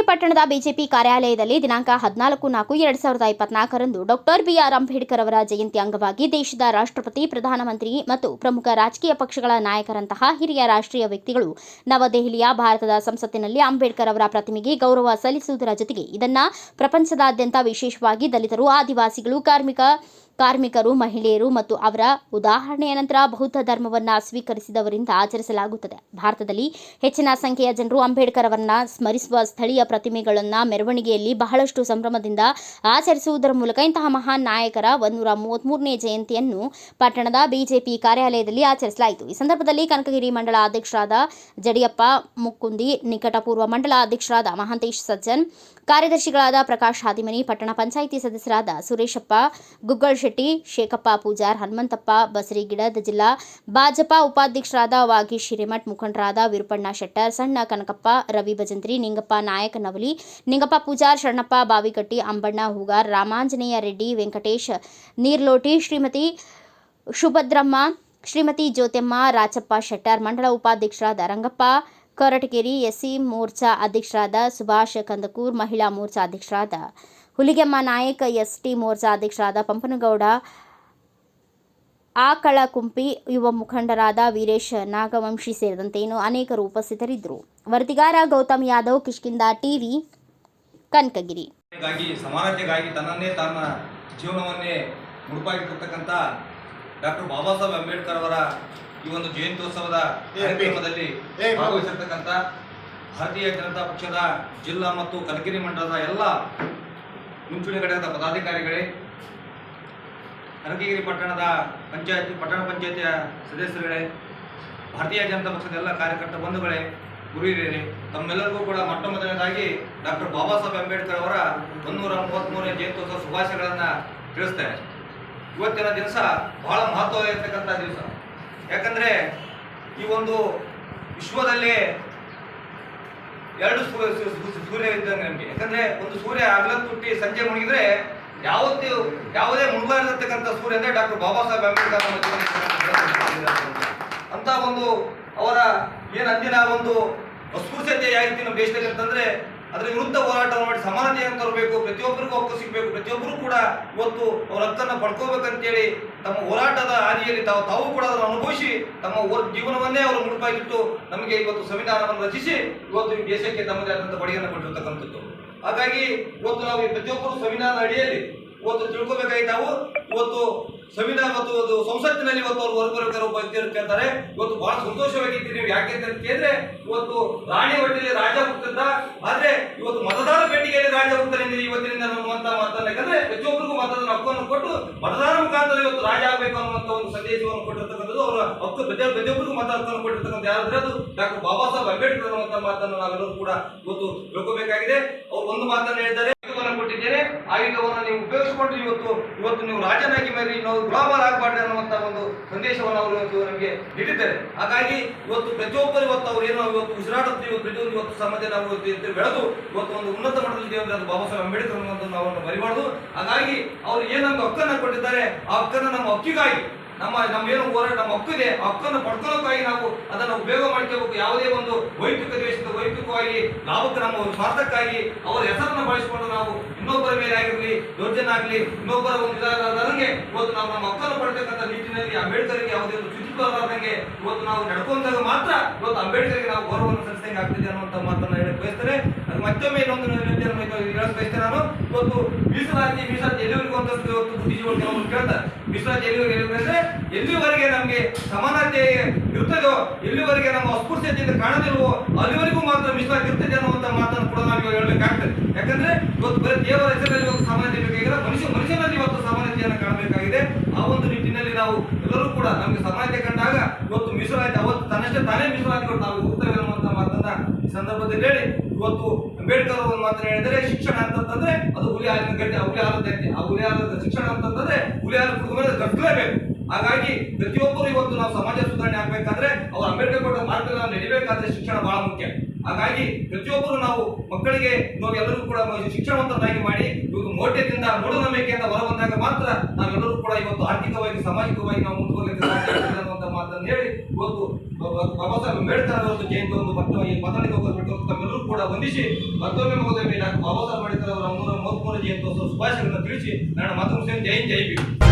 ಪಟ್ಟಣದ ಬಿಜೆಪಿ ಕಾರ್ಯಾಲಯದಲ್ಲಿ ದಿನಾಂಕ ಹದಿನಾಲ್ಕು ನಾಲ್ಕು ಎರಡ್ ಸಾವಿರದ ಇಪ್ಪತ್ನಾಲ್ಕರಂದು ಡಾಕ್ಟರ್ ಬಿಆರ್ ಅಂಬೇಡ್ಕರ್ ಅವರ ಜಯಂತಿ ಅಂಗವಾಗಿ ದೇಶದ ರಾಷ್ಟ್ರಪತಿ, ಪ್ರಧಾನಮಂತ್ರಿ ಮತ್ತು ಪ್ರಮುಖ ರಾಜಕೀಯ ಪಕ್ಷಗಳ ನಾಯಕರಂತಹ ಹಿರಿಯ ರಾಷ್ಟ್ರೀಯ ವ್ಯಕ್ತಿಗಳು ನವದೆಹಲಿಯ ಭಾರತದ ಸಂಸತ್ತಿನಲ್ಲಿ ಅಂಬೇಡ್ಕರ್ ಅವರ ಪ್ರತಿಮೆಗೆ ಗೌರವ ಸಲ್ಲಿಸುವುದರ ಜೊತೆಗೆ ಇದನ್ನ ಪ್ರಪಂಚದಾದ್ಯಂತ ವಿಶೇಷವಾಗಿ ದಲಿತರು, ಆದಿವಾಸಿಗಳು, ಕಾರ್ಮಿಕ ಕಾರ್ಮಿಕರು, ಮಹಿಳೆಯರು ಮತ್ತು ಅವರ ಉದಾಹರಣೆಯ ನಂತರ ಬೌದ್ಧ ಧರ್ಮವನ್ನು ಸ್ವೀಕರಿಸಿದವರಿಂದ ಆಚರಿಸಲಾಗುತ್ತದೆ. ಭಾರತದಲ್ಲಿ ಹೆಚ್ಚಿನ ಸಂಖ್ಯೆಯ ಜನರು ಅಂಬೇಡ್ಕರ್ ಅವರನ್ನ ಸ್ಮರಿಸುವ ಸ್ಥಳೀಯ ಪ್ರತಿಮೆಗಳನ್ನು ಮೆರವಣಿಗೆಯಲ್ಲಿ ಬಹಳಷ್ಟು ಸಂಭ್ರಮದಿಂದ ಆಚರಿಸುವುದರ ಮೂಲಕ ಇಂತಹ ಮಹಾನ್ ನಾಯಕರ ಒಂದೂರ ಮೂವತ್ಮೂರನೇ ಜಯಂತಿಯನ್ನು ಪಟ್ಟಣದ ಬಿಜೆಪಿ ಕಾರ್ಯಾಲಯದಲ್ಲಿ ಆಚರಿಸಲಾಯಿತು. ಈ ಸಂದರ್ಭದಲ್ಲಿ ಕನಕಗಿರಿ ಮಂಡಲ ಅಧ್ಯಕ್ಷರಾದ ಜಡಿಯಪ್ಪ ಮುಕ್ಕುಂದಿ ನಿಕಟಪೂರ್ವ ಮಂಡಲ ಅಧ್ಯಕ್ಷರಾದ ಮಹಾಂತೇಶ್ ಸಜ್ಜನ್, ಕಾರ್ಯದರ್ಶಿಗಳಾದ ಪ್ರಕಾಶ್ ಹಾದಿಮನಿ, ಪಟ್ಟಣ ಪಂಚಾಯಿತಿ ಸದಸ್ಯರಾದ ಸುರೇಶಪ್ಪ ಗುಗ್ಗಳ್ ಶೆಟ್ಟಿ ಶೇಖಪ್ಪ ಪೂಜಾರ್, ಹನುಮಂತಪ್ಪ, ಬಸರಿಗಿಡದ ಜಿಲ್ಲಾ ಭಾಜಪಾ ಉಪಾಧ್ಯಕ್ಷರಾದ ವಾಗಿ ಹಿರೇಮಠ್ ಮುಖಂಡರಾದ ವಿರುಪಣ್ಣ ಶೆಟ್ಟರ್, ಸಣ್ಣ ಕನಕಪ್ಪ, ರವಿ ಭಜಂತ್ರಿ, ನಿಂಗಪ್ಪ ನಾಯಕ ನವಲಿ, ನಿಂಗಪ್ಪ ಪೂಜಾರ್, ಶರಣಪ್ಪ ಬಾವಿಕಟ್ಟಿ, ಅಂಬಣ್ಣ ಹೂಗಾರ್, ರಾಮಾಂಜನೇಯ ರೆಡ್ಡಿ, ವೆಂಕಟೇಶ್ ನೀರ್ಲೋಟಿ, ಶ್ರೀಮತಿ ಶುಭದ್ರಮ್ಮ ಶ್ರೀಮತಿ ಜ್ಯೋತಿಮ್ಮ, ರಾಚಪ್ಪ ಶೆಟ್ಟರ್ ಮಂಡಳ ಉಪಾಧ್ಯಕ್ಷರಾದ ರಂಗಪ್ಪ, ಕೊರಟಗೆರೆ ಎಸ್ಸಿ ಮೋರ್ಚಾ ಅಧ್ಯಕ್ಷರಾದ ಸುಭಾಷ್ ಕಂದಕೂರ್, ಮಹಿಳಾ ಮೋರ್ಚಾ ಅಧ್ಯಕ್ಷರಾದ ಹುಲಿಗೆಮ್ಮ ನಾಯಕ ಎಸ್ ಟಿ ಮೋರ್ಚಾ ಅಧ್ಯಕ್ಷರಾದ ಪಂಪನಗೌಡ ಆಕಳ ಕುಂಪಿ ಯುವ ಮುಖಂಡರಾದ ವೀರೇಶ್ ನಾಗವಂಶಿ ಸೇರಿದಂತೆ ಇನ್ನು ಅನೇಕರು ಉಪಸ್ಥಿತರಿದ್ದರು. ವರದಿಗಾರ ಗೌತಮ್ ಯಾದವ್ ಕಿಷ್ಕಿಂದ ಟಿವಿ ಕನಕಗಿರಿ. ಗಾಗಿ ಸಮಾನತೆಗಾಗಿ ತನ್ನನ್ನೇ ತನ್ನ ಜೀವನವನ್ನೇ ಮುಡುಪಾಗಿಟ್ಟಿರ್ತಕ್ಕಂಥ ಡಾಕ್ಟರ್ ಬಾಬಾ ಸಾಹೇಬ್ ಅಂಬೇಡ್ಕರ್ ಅವರ ಈ ಒಂದು ಜಯಂತ್ಯೋತ್ಸವದ ಕಾರ್ಯಕ್ರಮದಲ್ಲಿ ಭಾಗವಹಿಸಿರ್ತಕ್ಕಂಥ ಭಾರತೀಯ ಜನತಾ ಪಕ್ಷದ ಜಿಲ್ಲಾ ಮತ್ತು ಕನಕಗಿರಿ ಮಂಡಲದ ಎಲ್ಲ ಮುಂಚೂಣಿ ಘಟಕದ ಪದಾಧಿಕಾರಿಗಳೇ, ಅರಕಿಗಿರಿ ಪಟ್ಟಣದ ಪಂಚಾಯತಿ, ಪಟ್ಟಣ ಪಂಚಾಯತಿಯ ಸದಸ್ಯರುಗಳೇ, ಭಾರತೀಯ ಜನತಾ ಪಕ್ಷದ ಎಲ್ಲ ಕಾರ್ಯಕರ್ತ ಬಂಧುಗಳೇ ಗುರು ಹಿರಿಯರಿ ತಮ್ಮೆಲ್ಲರಿಗೂ ಕೂಡ ಮೊಟ್ಟ ಮೊದಲನೇದಾಗಿ ಡಾಕ್ಟರ್ ಬಾಬಾ ಸಾಹೇಬ್ ಅಂಬೇಡ್ಕರ್ ಅವರ ಒಂದೂರ ಮೂವತ್ತ್ಮೂರನೇ ಜಯಂತ್ಯೋತ್ಸವ ಶುಭಾಶಯಗಳನ್ನು ತಿಳಿಸ್ತೇನೆ ಇವತ್ತಿನ ದಿವಸ ಬಹಳ ಇರತಕ್ಕಂಥ ದಿವಸ. ಯಾಕಂದರೆ ಈ ಒಂದು ವಿಶ್ವದಲ್ಲಿ ಎರಡು ಸೂರ್ಯ ಇದ್ದಂಗೆ ನಮಗೆ. ಯಾಕಂದ್ರೆ ಒಂದು ಸೂರ್ಯ ಅಗಲ ತುಟ್ಟಿ ಸಂಜೆ ಮುಳುಗಿದ್ರೆ ಯಾವತ್ತೂ ಯಾವುದೇ ಮುಳುಗಾರಿರತಕ್ಕಂಥ ಸೂರ್ಯ ಅಂದ್ರೆ ಡಾಕ್ಟರ್ ಬಾಬಾ ಸಾಹೇಬ್ ಅಂಬೇಡ್ಕರ್ ಅಂತ ಒಂದು ಅವರ ಏನು ಅಂದಿನ ಒಂದು ಅಸ್ಪೃಶ್ಯತೆ ಯಾರಿತಿ ನಮ್ಮ ದೇಶದಲ್ಲಿ ಅಂತಂದ್ರೆ ಅದರ ವಿರುದ್ಧ ಹೋರಾಟ ಮಾಡಿ ಸಮಾನತೆಯನ್ನು ತರಬೇಕು, ಪ್ರತಿಯೊಬ್ಬರಿಗೂ ಹಕ್ಕು ಸಿಗಬೇಕು, ಪ್ರತಿಯೊಬ್ಬರು ಕೂಡ ಇವತ್ತು ಅವ್ರ ಹಕ್ಕನ್ನು ಪಡ್ಕೋಬೇಕಂತೇಳಿ ತಮ್ಮ ಹೋರಾಟದ ಹಾದಿಯಲ್ಲಿ ತಾವು ತಾವು ಕೂಡ ಅದನ್ನು ಅನುಭವಿಸಿ ತಮ್ಮ ಜೀವನವನ್ನೇ ಅವರು ಮುಡುಪಾಗಿಟ್ಟು ನಮಗೆ ಇವತ್ತು ಸಂವಿಧಾನವನ್ನು ರಚಿಸಿ ಇವತ್ತು ಈ ದೇಶಕ್ಕೆ ತಮ್ಮದೇ ಆದಂಥ ಬಡಿಯನ್ನು ಕೊಟ್ಟಿರ್ತಕ್ಕಂಥದ್ದು. ಹಾಗಾಗಿ ಇವತ್ತು ನಾವು ಈ ಪ್ರತಿಯೊಬ್ಬರು ಸಂವಿಧಾನ ಅಡಿಯಲ್ಲಿ ಇವತ್ತು ತಿಳ್ಕೊಬೇಕಾಗಿ ಇವತ್ತು ಸಂವಿಧಾನ ಮತ್ತು ಅದು ಸಂಸತ್ತಿನಲ್ಲಿ ಇವತ್ತು ಅವರು ಹೊರಬರಬೇಕಾದ್ರೆ ಒಬ್ಬ ವ್ಯಕ್ತಿಯನ್ನು ಕೇಳ್ತಾರೆ ಇವತ್ತು ಬಹಳ ಸಂತೋಷವಾಗಿದ್ದೀರಿ ನೀವು ಯಾಕೆ ಅಂತ ಕೇಳಿದ್ರೆ, ಇವತ್ತು ರಾಣಿ ಹೊಟ್ಟೆಯಲ್ಲಿ ರಾಜ ಹುಟ್ಟಂತ ಆದ್ರೆ ಇವತ್ತು ಮತದಾರ ಪೆಟ್ಟಿಗೆಯಲ್ಲಿ ರಾಜ ಹುಡ್ತಾನೆ ಇವತ್ತಿನಿಂದ ಅನ್ನುವಂತ ಮಾತನ್ನ ಯಾಕಂದ್ರೆ ಪ್ರತಿಯೊಬ್ಬರಿಗೂ ಮತದಾನ ಹಕ್ಕನ್ನು ಕೊಟ್ಟು ಮತದಾನ ಮುಖಾಂತರ ಇವತ್ತು ರಾಜ ಆಗಬೇಕು ಅನ್ನುವಂತ ಒಂದು ಸಂದೇಶವನ್ನು ಕೊಟ್ಟಿರ್ತಕ್ಕಂಥದ್ದು. ಅವರ ಹಕ್ಕು ಪ್ರತಿ ಪ್ರತಿಯೊಬ್ಬರಿಗೂ ಮತ ಹಕ್ಕನ್ನು ಕೊಟ್ಟಿರ್ತಕ್ಕಂಥ ಯಾರಾದ್ರೆ ಅದು ಡಾಕ್ಟರ್ ಬಾಬಾ ಸಾಹೇಬ್ ಅಂಬೇಡ್ಕರ್ ಅನ್ನುವಂತ ಮಾತನ್ನು ನಾವೆಲ್ಲರೂ ಕೂಡ ಇವತ್ತು ತಿಳ್ಕೋಬೇಕಾಗಿದೆ. ಅವ್ರು ಒಂದು ಮಾತನ್ನು ಹೇಳಿದ್ದಾರೆ ಕೊಟ್ಟಿದ್ದೇನೆ. ಆಯುಧವನ್ನು ನೀವು ಉಪಯೋಗಿಸಿಕೊಂಡು ಇವತ್ತು ಇವತ್ತು ನೀವು ರಾಜನಾಗಿ ಮರಿ, ನಾವು ಗುಲಾಮರ್ ಆಗಬಾರ್ದು ಅನ್ನುವಂತ ಒಂದು ಸಂದೇಶವನ್ನು ಅವರು ಇವತ್ತು ನಮಗೆ ನೀಡಿದ್ದಾರೆ. ಹಾಗಾಗಿ ಇವತ್ತು ಪ್ರತಿಯೊಬ್ಬರು ಇವತ್ತು ಅವ್ರು ಏನೋ, ಇವತ್ತು ಉಸಿರಾಡುತ್ತೆ ಇವತ್ತು ಪ್ರತಿಯೊಂದು ಇವತ್ತು ಸಮಾಜ ನಾವು ಇವತ್ತು ಬೆಳೆದು, ಇವತ್ತು ಒಂದು ಉನ್ನತ ಮಟ್ಟದಲ್ಲಿ ಅದು ಬಾಬಾ ಸಾಹೇಬ್ ಅಂಬೇಡ್ಕರ್ ಅನ್ನುವಂಥದ್ದು ನಾವು ಮರಿಬಾರ್ದು ಹಾಗಾಗಿ ಅವರು ಏನು ನಮ್ಗೆ ಹಕ್ಕನ್ನು ಕೊಟ್ಟಿದ್ದಾರೆ, ಆ ಹಕ್ಕನ್ನು ನಮ್ಮ ಹಕ್ಕಿಗಾಗಿ ನಮ್ಮ ನಮ್ಮೇನು ಹೋರಾಟ, ನಮ್ಮ ಹಕ್ಕಿದೆ ಹಕ್ಕನ್ನ ಪಡ್ಕೊಳ್ಳೋಕ್ಕಾಗಿ ನಾವು ಅದನ್ನು ಉಪಯೋಗ ಮಾಡ್ಕೋಬೇಕು. ಯಾವುದೇ ಒಂದು ವೈಯಕ್ತಿಕ ದ್ವೇಷದ, ವೈಯಕ್ತಿಕವಾಗಿ ಲಾಭಕ್ಕೆ ನಮ್ಮ ಒಂದು ಸ್ವಾರ್ಥಕ್ಕಾಗಿ ಅವರ ಹೆಸರನ್ನು ಬಳಸಿಕೊಂಡು ನಾವು ಇನ್ನೊಬ್ಬರ ಮೇಲೆ ಆಗಿರಲಿ, ದೌರ್ಜನ್ಯ ಆಗಲಿ, ಇನ್ನೊಬ್ಬರ ಒಂದು ಇದಾಗದಂಗೆ ಇವತ್ತು ನಾವು ನಮ್ಮ ಹಕ್ಕನ್ನು ಪಡ್ತಕ್ಕಂಥ ನಿಟ್ಟಿನಲ್ಲಿ ಅಂಬೇಡ್ಕರ್ಗೆ ಯಾವುದೇ ಒಂದು ಶುಚಿತ್ವ ಇವತ್ತು ನಾವು ನಡ್ಕೊಂಡಾಗ ಮಾತ್ರ ಇವತ್ತು ಅಂಬೇಡ್ಕರ್ಗೆ ನಾವು ಗೌರವವನ್ನು ಸಲ್ಲಿಸಿದಂಗೆ ಆಗ್ತಿದೆ ಅನ್ನುವಂಥ ಮಾತನ್ನು ಹೇಳಕ್ ಬಯಸ್ತಾರೆ ಅದು ಮತ್ತೊಮ್ಮೆ ಇನ್ನೊಂದು ಹೇಳಕ್ ಬಯಸ್ತೇನೆ ನಾನು. ಇವತ್ತು ಮೀಸಲಾತಿ ಮೀಸಲಾತಿ ಎಲ್ಲಿವರೆಗೂ ಅಂತ ಇವತ್ತು ಕೇಳ್ತಾರೆ. ಮೀಸಲಾತಿ ಎಲ್ಲಿವರೆಗೆ ಅಂದ್ರೆ, ಎಲ್ಲಿವರೆಗೆ ನಮಗೆ ಸಮಾನತೆ ಇರ್ತದೋ, ಎಲ್ಲಿವರೆಗೆ ನಮ್ಮ ಅಸ್ಪೃಶ್ಯತೆಯಿಂದ ಕಾಣದಿಲ್ವೋ, ಅಲ್ಲಿವರೆಗೂ ಮಾತ್ರ ಮೀಸಲಾತಿ ಇರ್ತದೆ ಅನ್ನುವಂಥ ಮಾತನ್ನು ಕೂಡ ನಾವು ಇವಾಗ ಹೇಳ್ಬೇಕಾಗ್ತದೆ. ಯಾಕಂದ್ರೆ, ಇವತ್ತು ಬರೀ ದೇವರ ಹೆಸರಲ್ಲಿ ಇವತ್ತು ಸಮಾನತೆ ಬೇಕಾಗಿಲ್ಲ, ಮನುಷ್ಯ, ಮನುಷ್ಯನಲ್ಲಿ ಇವತ್ತು ಸಮಾನತೆಯನ್ನು ಕಾಣಬೇಕಾಗಿದೆ. ಆ ಒಂದು ನಿಟ್ಟಿನಲ್ಲಿ ನಾವು ಎಲ್ಲರೂ ಕೂಡ ನಮಗೆ ಸಮಾನತೆ ಕಂಡಾಗ ಇವತ್ತು ಮೀಸಲಾತಿ ಅವತ್ತು ತನ್ನಷ್ಟೇ ತಾನೇ ಮೀಸಲಾತಿ ಕೊಟ್ಟು ನಾವು ಹೋಗ್ತೇವೆ ಅನ್ನುವಂಥ ಮಾತನ್ನ ಸಂದರ್ಭದಲ್ಲಿ ಹೇಳಿ, ಇವತ್ತು ಅಂಬೇಡ್ಕರ್ ಅವರು ಮಾತ್ರ ಹೇಳಿದರೆ ಶಿಕ್ಷಣ ಅಂತಂತಂದ್ರೆ ಅದು ಹುಲಿ ಹಾಲಿನ ಗಟ್ಟಿ ಹುಲಿ ಹಾಲದಂತೆ ಆ ಹುಲಿ ಹಾಲದ ಶಿಕ್ಷಣ ಅಂತಂತಂದ್ರೆ ಹುಲಿ ಹಾಲು ಕುಟುಂಬದ ಮೇಲೆ ಕಟ್ಲೇಬೇಕು ಹಾಗಾಗಿ ಪ್ರತಿಯೊಬ್ಬರು ಇವತ್ತು ನಾವು ಸಮಾಜ ಸುಧಾರಣೆ ಆಗ್ಬೇಕಾದ್ರೆ ಅವ್ರು ಅಂಬೇಡ್ಕರ್ ಕೊಟ್ಟ ಮಾರ್ಗಗಳನ್ನು ನಡಿಬೇಕಾದ್ರೆ ಶಿಕ್ಷಣ ಬಹಳ ಮುಖ್ಯ. ಹಾಗಾಗಿ ಪ್ರತಿಯೊಬ್ಬರು ನಾವು ಮಕ್ಕಳಿಗೆ ಇವಾಗ ಎಲ್ಲರೂ ಕೂಡ ಶಿಕ್ಷಣವಂತನಾಗಿ ಮಾಡಿ ಇವತ್ತು ಮೌಢ್ಯದಿಂದ ಮೂಢನಂಬಿಕೆಯಿಂದ ಹೊರ ಬಂದಾಗ ಮಾತ್ರ ನಾವೆಲ್ಲರೂ ಕೂಡ ಇವತ್ತು ಆರ್ಥಿಕವಾಗಿ, ಸಾಮಾಜಿಕವಾಗಿ ನಾವು ಮುಂದುವರಿಲಿಕ್ಕೆ ಸಾಧ್ಯ ಮಾತನ್ನು ಹೇಳಿ ಇವತ್ತು ಬಾಬಾ ಸಾಹೇಬ್ ಅಂಬೇಡ್ಕರ್ ಅವರ ಜಯಂತಿ ಒಂದು ಮತ್ತೆ ಮಾತಾಡಿಕೊಂಡು ಕೂಡ ವಂದಿಸಿ ಮತ್ತೊಮ್ಮೆ ಮಗದೊಮ್ಮೆ ಡಾಕ್ಟರ್ ಬಾಬಾ ಸಾಹೇಬ್ ಅಂಬೇಡ್ಕರ್ ಅವರ ಮುನ್ನೂರ ಮೂವತ್ಮೂರು ಜಯಂತ್ಯೋತ್ಸವ ಶುಭಾಶಯಗಳನ್ನು ತಿಳಿಸಿ ನಾನು ಮಾತೃ ಜಯಂತಿ ಜೈ ಜೈ